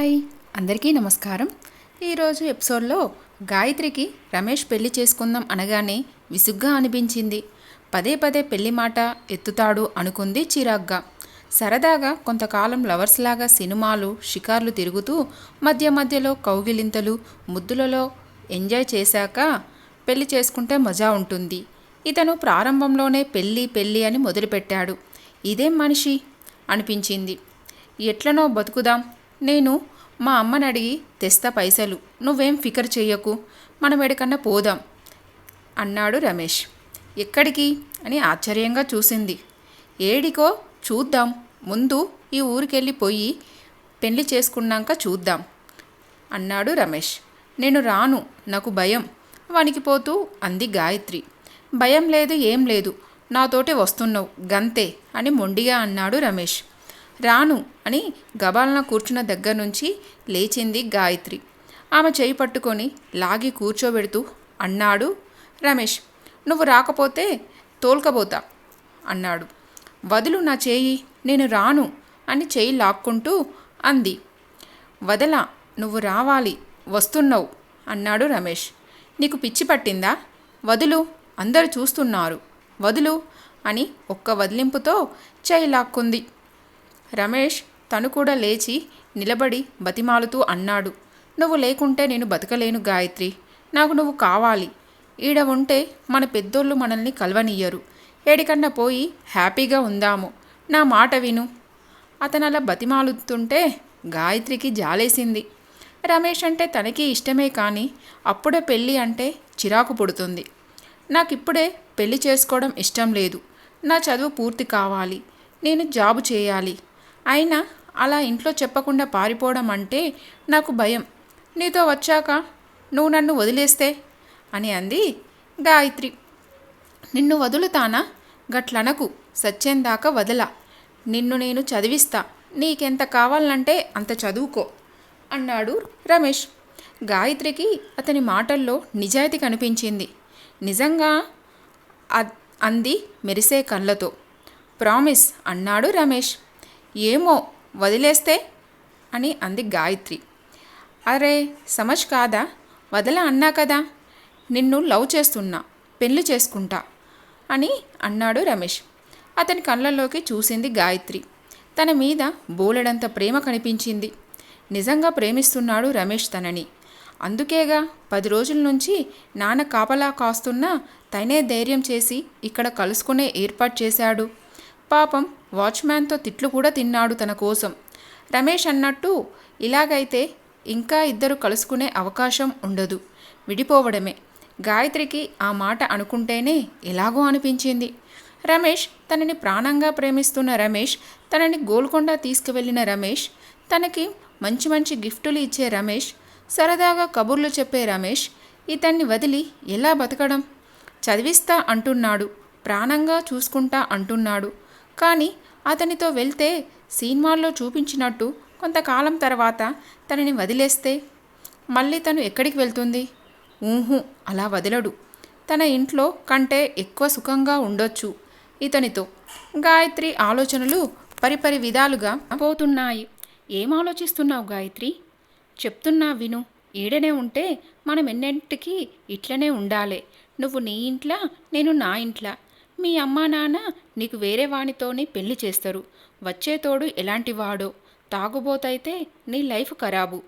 Hi. అందరికీ నమస్కారం. ఈరోజు ఎపిసోడ్లో గాయత్రికి రమేష్ పెళ్ళి చేసుకుందాం అనగానే విసుగ్గా అనిపించింది. పదే పదే పెళ్ళి మాట ఎత్తుతాడు అనుకుంది చిరాగ్గా. సరదాగా కొంతకాలం లవర్స్ లాగా సినిమాలు షికార్లు తిరుగుతూ మధ్య మధ్యలో కౌగిలింతలు ముద్దులలో ఎంజాయ్ చేశాక పెళ్ళి చేసుకుంటే మజా ఉంటుంది. ఇతను ప్రారంభంలోనే పెళ్ళి పెళ్ళి అని మొదలుపెట్టాడు. ఇదేం మనిషి? అనిపించింది. ఎట్లనో బతుకుదాం. నేను మా అమ్మని అడిగి తెస్తా పైసలు. నువ్వేం ఫికర్ చెయ్యకు. మనం ఎడకన్నా పోదాం అన్నాడు రమేష్. ఎక్కడికి? అని ఆశ్చర్యంగా చూసింది. ఏడికో? చూద్దాం. ముందు ఈ ఊరికెళ్ళి పోయి పెళ్ళి చేసుకున్నాక చూద్దాం అన్నాడు రమేష్. నేను రాను. నాకు భయం. వణికిపోతూ అంది గాయత్రి. భయం లేదు ఏం లేదు. నాతోటే వస్తున్నావు. గంతే అని మొండిగా అన్నాడు రమేష్. రాను అని గబాలన కూర్చున్న దగ్గర నుంచి లేచింది గాయత్రి. ఆమె చేయి పట్టుకొని లాగి కూర్చోబెడుతూ అన్నాడు రమేష్ నువ్వు రాకపోతే తోల్కబోతా అన్నాడు. వదులు నా చేయి నేను రాను అని చేయి లాక్కుంటూ అంది. వదల నువ్వు రావాలి వస్తున్నావు అన్నాడు రమేష్. నీకు పిచ్చి పట్టిందా? వదులు అందరూ చూస్తున్నారు వదులు అని ఒక్క వదిలింపుతో చేయి లాక్కుంది. రమేష్ తను కూడా లేచి నిలబడి బతిమాలుతూ అన్నాడు. నువ్వు లేకుంటే నేను బతకలేను గాయత్రి. నాకు నువ్వు కావాలి. ఈడ ఉంటే మన పెద్దోళ్ళు మనల్ని కలవనియ్యరు ఏడికన్నా పోయి హ్యాపీగా ఉందాము. నా మాట విను. అతను అలా బతిమాలుతుంటే గాయత్రికి జాలేసింది. రమేష్ అంటే తనకి ఇష్టమే కానీ అప్పుడే పెళ్ళి అంటే చిరాకు పుడుతుంది. నాకిప్పుడే పెళ్ళి చేసుకోవడం ఇష్టం లేదు. నా చదువు పూర్తి కావాలి. నేను జాబు చేయాలి. అయినా అలా ఇంట్లో చెప్పకుండా పారిపోవడం అంటే నాకు భయం. నీతో వచ్చాక నువ్వు నన్ను వదిలేస్తే? అని అంది గాయత్రి. నిన్ను వదులుతానా? గట్లనకు. సత్యందాకా వదల. నిన్ను నేను చదివిస్తా. నీకెంత కావాలంటే అంత చదువుకో అన్నాడు రమేష్. గాయత్రికి అతని మాటల్లో నిజాయితీ కనిపించింది. నిజంగా అంది మెరిసే కళ్ళతో. ప్రామిస్ అన్నాడు రమేష్. ఏమో వదిలేస్తే? అని అంది గాయత్రి. అరే సమజ్ కాదా? వదల అన్నా కదా? నిన్ను లవ్ చేస్తున్నా పెళ్ళి చేసుకుంటా అని అన్నాడు రమేష్. అతని కళ్ళల్లోకి చూసింది గాయత్రి. తన మీద బోలెడంత ప్రేమ కనిపించింది. నిజంగా ప్రేమిస్తున్నాడు రమేష్ తనని. అందుకేగా పది రోజుల నుంచి నాన్న కాపలా కాస్తున్నా తనే ధైర్యం చేసి ఇక్కడ కలుసుకునే ఏర్పాటు చేశాడు. పాపం వాచ్మ్యాన్తో తిట్లు కూడా తిన్నాడు తన కోసం. రమేష్ అన్నట్టు ఇలాగైతే ఇంకా ఇద్దరు కలుసుకునే అవకాశం ఉండదు. విడిపోవడమే. గాయత్రికి ఆ మాట అనుకుంటేనే ఎలాగో అనిపించింది. రమేష్ తనని ప్రాణంగా ప్రేమిస్తున్న రమేష్ తనని గోల్కొండ తీసుకువెళ్ళిన రమేష్ తనకి మంచి మంచి గిఫ్టులు ఇచ్చే రమేష్ సరదాగా కబుర్లు చెప్పే రమేష్ ఇతన్ని వదిలి ఎలా బతకడం? చదివిస్తా అంటున్నాడు. ప్రాణంగా చూసుకుంటా అంటున్నాడు. కానీ అతనితో వెళ్తే సినిమాల్లో చూపించినట్టు కొంతకాలం తర్వాత తనని వదిలేస్తే మళ్ళీ తను ఎక్కడికి వెళ్తుంది? ఊహు అలా వదలడు. తన ఇంట్లో కంటే ఎక్కువ సుఖంగా ఉండొచ్చు ఇతనితో. గాయత్రి ఆలోచనలు పరిపరి విధాలుగా పోతున్నాయి. ఏం ఆలోచిస్తున్నావు గాయత్రి? చెప్తున్నా విను. ఈడనే ఉంటే మనం ఎన్నింటికి ఇట్లనే ఉండాలే. నువ్వు నీ ఇంట్లో నేను నా ఇంట్లో. మీ అమ్మా నాన్న నీకు వేరే వాణితోనే పెళ్ళి చేస్తారు. వచ్చేతోడు ఎలాంటి వాడో? తాగుబోతైతే నీ లైఫ్ ఖరాబు.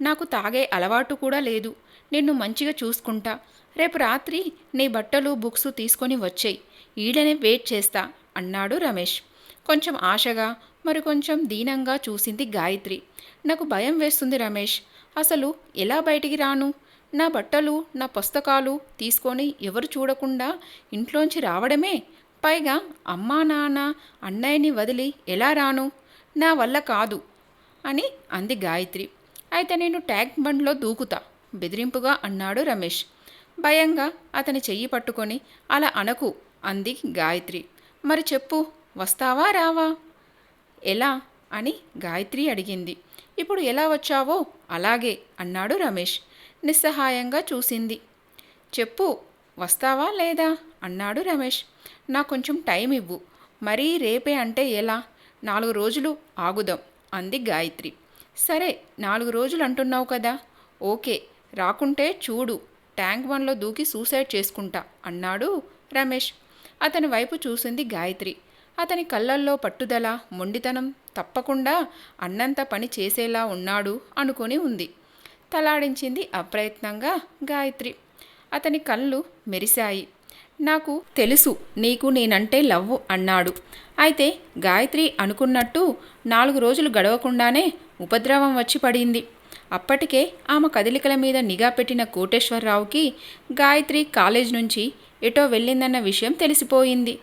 నాకు తాగే అలవాటు కూడా లేదు. నిన్ను మంచిగా చూసుకుంటా. రేపు రాత్రి నీ బట్టలు బుక్స్ తీసుకొని వచ్చేయి. ఈడనే వెయిట్ చేస్తా అన్నాడు రమేష్. కొంచెం ఆశగా మరి కొంచెం దీనంగా చూసింది గాయత్రి. నాకు భయం వేస్తుంది రమేష్. అసలు ఎలా బయటికి రాను? నా బట్టలు నా పుస్తకాలు తీసుకొని ఎవరు చూడకుండా ఇంట్లోంచి రావడమే? పైగా అమ్మా నాన్న అన్నయ్యని వదిలి ఎలా రాను? నా వల్ల కాదు అని అంది గాయత్రి. అయితే నేను ట్యాగ్ బండ్లో దూకుతా బెదిరింపుగా అన్నాడు రమేష్. భయంగా అతని చెయ్యి పట్టుకొని అలా అనకు అంది గాయత్రి. మరి చెప్పు వస్తావా రావా? ఎలా? అని గాయత్రి అడిగింది. ఇప్పుడు ఎలా వచ్చావో అలాగే అన్నాడు రమేష్. నిస్సహాయంగా చూసింది. చెప్పు వస్తావా లేదా? అన్నాడు రమేష్. నాకు కొంచెం టైం ఇవ్వు. మరీ రేపే అంటే ఎలా? నాలుగు రోజులు ఆగుదాం అంది గాయత్రి. సరే నాలుగు రోజులు అంటున్నావు కదా. ఓకే రాకుంటే చూడు. ట్యాంక్ వన్లో దూకి సూసైడ్ చేసుకుంటా అన్నాడు రమేష్. అతని వైపు చూసింది గాయత్రి. అతని కళ్ళల్లో పట్టుదల మొండితనం తప్పకుండా అన్నంత పని చేసేలా ఉన్నాడు అనుకొని ఉంది. తలాడించింది అప్రయత్నంగా గాయత్రి. అతని కళ్ళు మెరిశాయి. నాకు తెలుసు నీకు నేనంటే లవ్ అన్నాడు. అయితే గాయత్రి అనుకున్నట్టు నాలుగు రోజులు గడవకుండానే ఉపద్రవం వచ్చి పడింది. అప్పటికే ఆమె కదలికల మీద నిఘా పెట్టిన కోటేశ్వరరావుకి గాయత్రి కాలేజ్ నుంచి ఎటో వెళ్ళిందన్న విషయం తెలిసిపోయింది.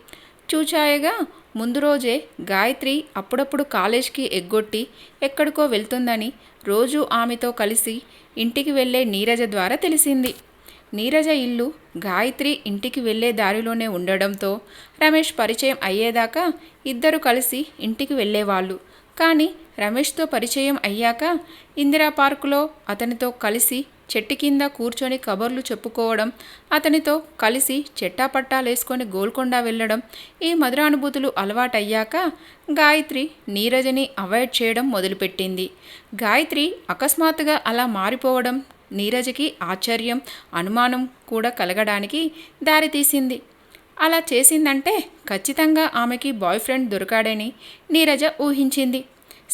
చూచాయగా ముందు రోజే గాయత్రి అప్పుడప్పుడు కాలేజ్కి ఎగ్గొట్టి ఎక్కడికో వెళ్తుందని రోజు ఆమెతో కలిసి ఇంటికి వెళ్ళే నీరజ ద్వారా తెలిసింది. నీరజ ఇల్లు గాయత్రి ఇంటికి వెళ్ళే దారిలోనే ఉండడంతో రమేష్ పరిచయం అయ్యేదాకా ఇద్దరు కలిసి ఇంటికి వెళ్ళేవాళ్ళు. కానీ రమేష్తో పరిచయం అయ్యాక ఇందిరా పార్కులో అతనితో కలిసి చెట్టు కింద కూర్చొని కబర్లు చెప్పుకోవడం అతనితో కలిసి చెట్టాపట్టాలేసుకొని గోల్కొండ వెళ్ళడం ఈ మధురానుభూతులు అలవాటయ్యాక గాయత్రి నీరజని అవాయిడ్ చేయడం మొదలుపెట్టింది. గాయత్రి అకస్మాత్తుగా అలా మారిపోవడం నీరజకి ఆశ్చర్యం అనుమానం కూడా కలగడానికి దారితీసింది. అలా చేసిందంటే ఖచ్చితంగా ఆమెకి బాయ్ ఫ్రెండ్ దొరికాడని నీరజ ఊహించింది.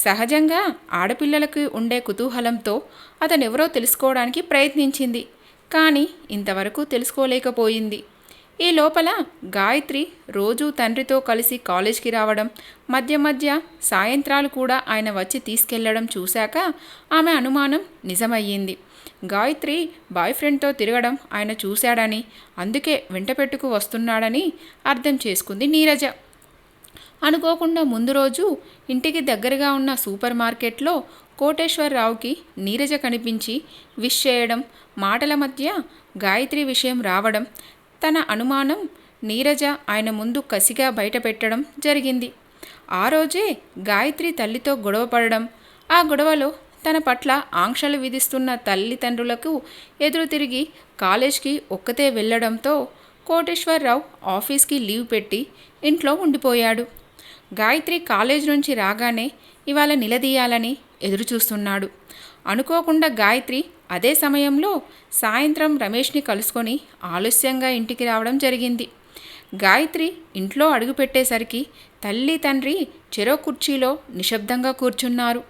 సహజంగా ఆడపిల్లలకు ఉండే కుతూహలంతో అతనెవరో తెలుసుకోవడానికి ప్రయత్నించింది. కానీ ఇంతవరకు తెలుసుకోలేకపోయింది. ఈ లోపల గాయత్రి రోజు తండ్రితో కలిసి కాలేజ్కి రావడం మధ్య మధ్య సాయంత్రాలు కూడా ఆయన వచ్చి తీసుకెళ్ళడం చూశాక ఆమె అనుమానం నిజమయ్యింది. గాయత్రి బాయ్ ఫ్రెండ్తో తిరగడం ఆయన చూశాడని అందుకే వెంటపెట్టుకు వస్తున్నాడని అర్థం చేసుకుంది నీరజ. అనుకోకుండా ముందు రోజు ఇంటికి దగ్గరగా ఉన్న సూపర్ మార్కెట్లో కోటేశ్వరరావుకి నీరజ కనిపించి విష్ చేయడం మాటల మధ్య గాయత్రి విషయం రావడం తన అనుమానం నీరజ ఆయన ముందు కసిగా బయటపెట్టడం జరిగింది. ఆ రోజే గాయత్రి తల్లితో గొడవపడడం ఆ గొడవలో తన పట్ల ఆంక్షలు విధిస్తున్న తల్లిదండ్రులకు ఎదురు తిరిగి కాలేజ్కి ఒక్కతే వెళ్ళడంతో కోటేశ్వరరావు ఆఫీస్కి లీవ్ పెట్టి ఇంట్లో ఉండిపోయాడు. గాయత్రి కాలేజ్ నుంచి రాగానే ఇవాళ నిలదీయాలని ఎదురు చూస్తున్నాడు అనుకోకుండా గాయత్రి అదే సమయంలో సాయంత్రం రమేష్ని కలుసుకొని ఆలస్యంగా ఇంటికి రావడం జరిగింది. గాయత్రి ఇంట్లో అడుగుపెట్టేసరికి తల్లి తండ్రి చెరో కుర్చీలో నిశ్శబ్దంగా కూర్చున్నారు.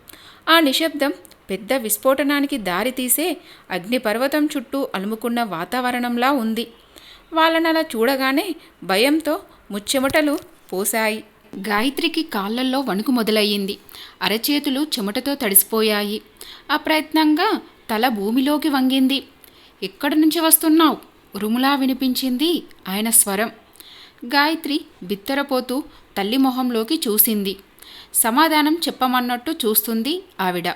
ఆ నిశ్శబ్దం పెద్ద విస్ఫోటనానికి దారితీసే అగ్నిపర్వతం చుట్టూ అలుముకున్న వాతావరణంలా ఉంది. వాళ్ళనలా చూడగానే భయంతో ముచ్చెమటలు పోశాయి. గాయత్రికి కాళ్ళల్లో వణుకు మొదలయ్యింది. అరచేతులు చెమటతో తడిసిపోయాయి. అప్రయత్నంగా తల భూమిలోకి వంగింది. ఎక్కడి నుంచి వస్తున్నావు? ఉరుములా వినిపించింది ఆయన స్వరం. గాయత్రి బిత్తరపోతూ తల్లి మొహంలోకి చూసింది. సమాధానం చెప్పమన్నట్టు చూస్తుంది ఆవిడ.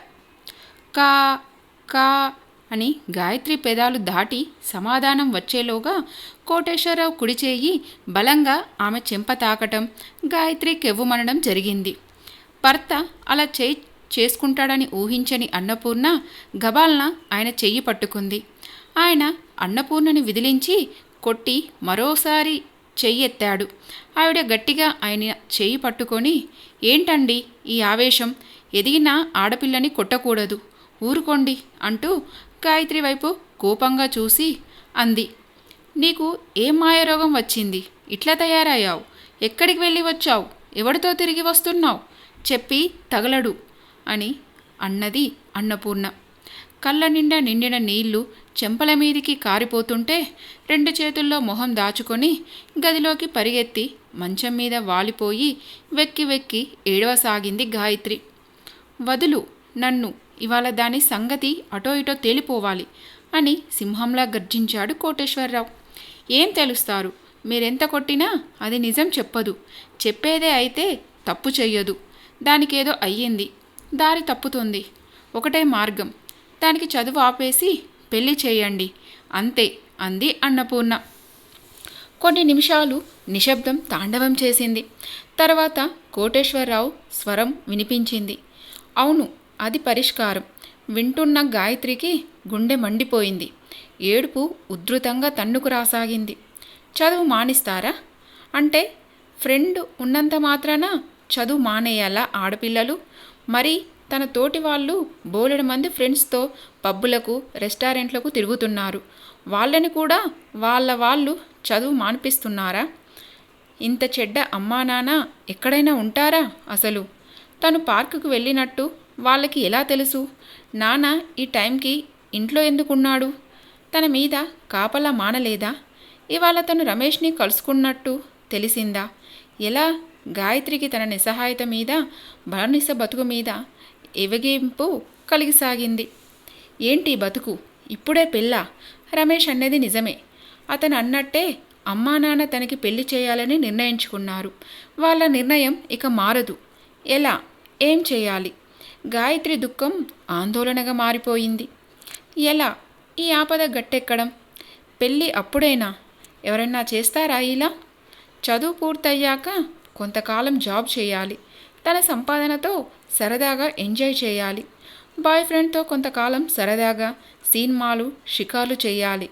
కా కా అని గాయత్రి పెదాలు దాటి సమాధానం వచ్చేలోగా కోటేశ్వరరావు కుడి చేయి బలంగా ఆమె చెంప తాకటం గాయత్రి కెవ్వుమనడం జరిగింది. భర్త అలా చేయి చేసుకుంటాడని ఊహించని అన్నపూర్ణ గబాల్న ఆయన చెయ్యి పట్టుకుంది. ఆయన అన్నపూర్ణని విదిలించి కొట్టి మరోసారి చెయ్యెత్తాడు. ఆవిడ గట్టిగా ఆయన చెయ్యి పట్టుకొని ఏంటండి ఈ ఆవేశం? ఎదిగిన ఆడపిల్లని కొట్టకూడదు. ఊరుకోండి అంటూ గాయత్రి వైపు కోపంగా చూసి అంది నీకు ఏ మాయరోగం వచ్చింది? ఇట్లా తయారయ్యావు. ఎక్కడికి వెళ్ళి వచ్చావు? ఎవరితో తిరిగి వస్తున్నావు? చెప్పి తగలడు అని అన్నది అన్నపూర్ణ. కళ్ళ నిండా నిండిన నీళ్ళు చెంపల మీదికి కారిపోతుంటే రెండు చేతుల్లో మొహం దాచుకొని గదిలోకి పరిగెత్తి మంచం మీద వాలిపోయి వెక్కి వెక్కి ఏడవసాగింది గాయత్రి. వదులు నన్ను ఇవాళ దాని సంగతి అటో ఇటో తేలిపోవాలి అని సింహంలా గర్జించాడు కోటేశ్వరరావు. ఏం తెలుస్తారు? మీరెంత కొట్టినా అది నిజం చెప్పదు. చెప్పేదే అయితే తప్పు చెయ్యదు. దానికేదో అయ్యింది. దారి తప్పుతుంది. ఒకటే మార్గం. దానికి చదువు ఆపేసి పెళ్ళి చేయండి. అంతే అంది అన్నపూర్ణ. కొన్ని నిమిషాలు నిశ్శబ్దం తాండవం చేసింది. తర్వాత కోటేశ్వరరావు స్వరం వినిపించింది. అవును అది పరిష్కారం. వింటున్న గాయత్రికి గుండె మండిపోయింది. ఏడుపు ఉధృతంగా తన్నుకు రాసాగింది. చదువు మానిస్తారా? అంటే ఫ్రెండ్ ఉన్నంత మాత్రాన చదువు మానేయాలా ఆడపిల్లలు? మరి తన తోటి వాళ్ళు బోలెడు మంది ఫ్రెండ్స్తో పబ్బులకు రెస్టారెంట్లకు తిరుగుతున్నారు. వాళ్ళని కూడా వాళ్ళ వాళ్ళు చదువు మానిపిస్తున్నారా? ఇంత చెడ్డ అమ్మా నాన్న ఎక్కడైనా ఉంటారా అసలు? తను పార్కుకు వెళ్ళినట్టు వాళ్ళకి ఎలా తెలుసు? నాన్న ఈ టైంకి ఇంట్లో ఎందుకున్నాడు? తన మీద కాపలా మానలేదా? ఇవాళ తను రమేష్ని కలుసుకున్నట్టు తెలిసిందా? ఎలా గాయత్రికి తన నిస్సహాయత మీద బలనిస బతుకు మీద ఎవగింపు కలిగిసాగింది? ఏంటి బతుకు? ఇప్పుడే పిల్ల రమేష్ అన్నది నిజమే. అతను అన్నట్టే అమ్మా నాన్న తనకి పెళ్ళి చేయాలని నిర్ణయించుకున్నారు. వాళ్ళ నిర్ణయం ఇక మారదు. ఎలా? ఏం చేయాలి? గాయత్రి దుఃఖం ఆందోళనగా మారిపోయింది. ఎలా? ఈ ఆపద గట్టెక్కడం? పెళ్ళి అప్పుడైనా? ఎవరైనా చేస్తారా ఇలా? చదువు పూర్తయ్యాక కొంతకాలం జాబ్ చేయాలి. తన సంపాదనతో సరదాగా ఎంజాయ్ చేయాలి. బాయ్ ఫ్రెండ్తో కొంతకాలం సరదాగా సినిమాలు షికార్లు చేయాలి.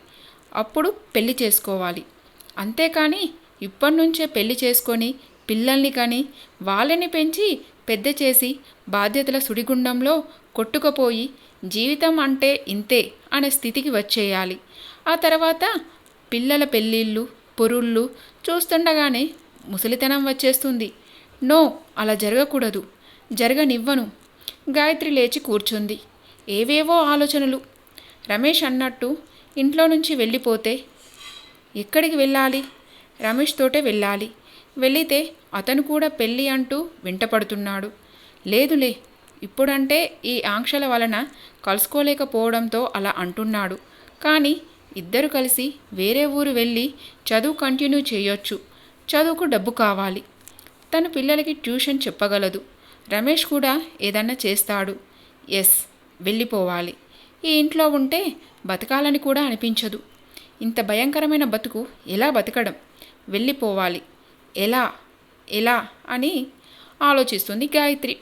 అప్పుడు పెళ్ళి చేసుకోవాలి. అంతేకాని ఇప్పటి నుంచే పెళ్ళి చేసుకొని పిల్లల్ని కానీ వాళ్ళని పెంచి పెద్ద చేసి బాధ్యతల సుడిగుండంలో కొట్టుకుపోయి జీవితం అంటే ఇంతే అనే స్థితికి వచ్చేయాలి. ఆ తర్వాత పిల్లల పెళ్ళిళ్ళు పొరుళ్ళు చూస్తుండగానే ముసలితనం వచ్చేస్తుంది. నో అలా జరగకూడదు. జరగనివ్వను. గాయత్రి లేచి కూర్చుంది. ఏవేవో ఆలోచనలు. రమేష్ అన్నట్టు ఇంట్లో నుంచి వెళ్ళిపోతే ఎక్కడికి వెళ్ళాలి? రమేష్ తోటే వెళ్ళాలి. వెళ్ళితే అతను కూడా పెళ్ళి అంటూ వెంటపడుతున్నాడు. లేదులే ఇప్పుడంటే ఈ ఆంక్షల వలన కలుసుకోలేకపోవడంతో అలా అంటున్నాడు. కానీ ఇద్దరు కలిసి వేరే ఊరు వెళ్ళి చదువు కంటిన్యూ చేయొచ్చు. చదువుకు డబ్బు కావాలి. తన పిల్లలకి ట్యూషన్ చెప్పగలదు. రమేష్ కూడా ఏదన్నా చేస్తాడు. ఎస్ వెళ్ళిపోవాలి. ఈ ఇంట్లో ఉంటే బతకాలని కూడా అనిపించదు. ఇంత భయంకరమైన బతుకు ఎలా బతకడం? వెళ్ళిపోవాలి. ఎలా ఎలా అని ఆలోచిస్తుంది గాయత్రి.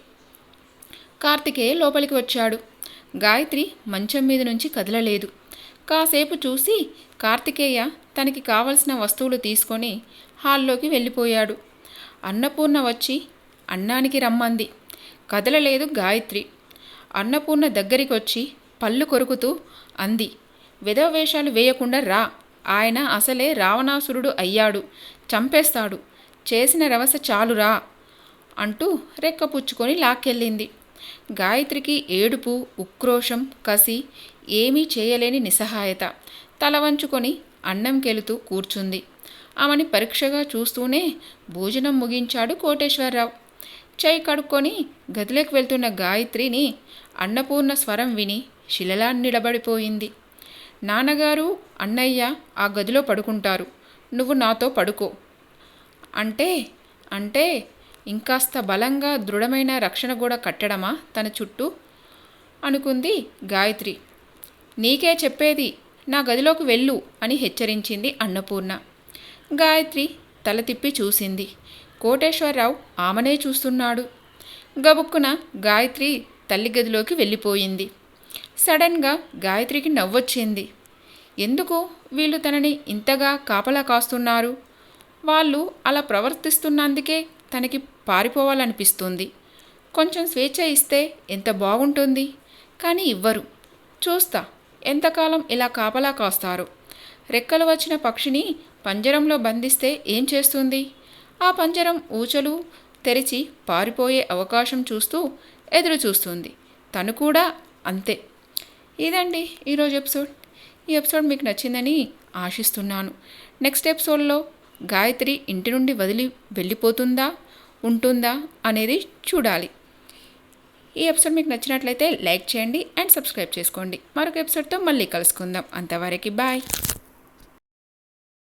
కార్తికేయ లోపలికి వచ్చాడు. గాయత్రి మంచం మీద నుంచి కదలలేదు. కాసేపు చూసి కార్తికేయ తనకి కావలసిన వస్తువులు తీసుకొని హాల్లోకి వెళ్ళిపోయాడు. అన్నపూర్ణ వచ్చి అన్నానికి రమ్మంది. కదలలేదు గాయత్రి. అన్నపూర్ణ దగ్గరికి వచ్చి పళ్ళు కొరుకుతూ అంది. విధవ వేషాలు వేయకుండా రా. ఆయన అసలే రావణాసురుడు అయ్యాడు. చంపేస్తాడు. చేసిన రవస చాలురా అంటూ రెక్కపుచ్చుకొని లాక్కెళ్ళింది. గాయత్రికి ఏడుపు ఉక్రోషం కసి ఏమీ చేయలేని నిస్సహాయత తల వంచుకొని అన్నంకెళుతూ కూర్చుంది. ఆమెని పరీక్షగా చూస్తూనే భోజనం ముగించాడు కోటేశ్వరరావు. చేయి కడుక్కొని గదిలోకి వెళ్తున్న గాయత్రిని అన్నపూర్ణ స్వరం విని శిలలా నిలబడిపోయింది. నాన్నగారు అన్నయ్య ఆ గదిలో పడుకుంటారు. నువ్వు నాతో పడుకో. అంటే అంటే ఇంకాస్త బలంగా దృఢమైన రక్షణ కూడా కట్టడమా తన చుట్టూ? అనుకుంది గాయత్రి. నీకే చెప్పేది నా గదిలోకి వెళ్ళు అని హెచ్చరించింది అన్నపూర్ణ. గాయత్రి తల తిప్పి చూసింది. కోటేశ్వరరావు ఆమెనే చూస్తున్నాడు. గబుక్కున గాయత్రి తల్లి గదిలోకి వెళ్ళిపోయింది. సడన్గా గాయత్రికి నవ్వొచ్చింది. ఎందుకు వీళ్ళు తనని ఇంతగా కాపలా కాస్తున్నారు? వాళ్ళు అలా ప్రవర్తిస్తున్నందుకే తనకి పారిపోవాలనిపిస్తుంది. కొంచెం స్వేచ్ఛ ఇస్తే ఎంత బాగుంటుంది? కానీ ఇవ్వరు. చూస్తా ఎంతకాలం ఇలా కాపలా కాస్తారు. రెక్కలు వచ్చిన పక్షిని పంజరంలో బంధిస్తే ఏం చేస్తుంది? ఆ పంజరం ఊచలు తెరిచి పారిపోయే అవకాశం చూస్తూ ఎదురు చూస్తుంది తను కూడా అంతే. ఇదండి ఈరోజు ఎపిసోడ్. ఈ ఎపిసోడ్ మీకు నచ్చిందని ఆశిస్తున్నాను. నెక్స్ట్ ఎపిసోడ్లో గాయత్రి ఇంటి నుండి వదిలి వెళ్ళిపోతుందా? ఉంటుందా? అనేది చూడాలి. ఈ ఎపిసోడ్ మీకు నచ్చినట్లయితే లైక్ చేయండి అండ్ సబ్స్క్రైబ్ చేసుకోండి. మరొక ఎపిసోడ్తో మళ్ళీ కలుసుకుందాం. అంతవరకు బాయ్.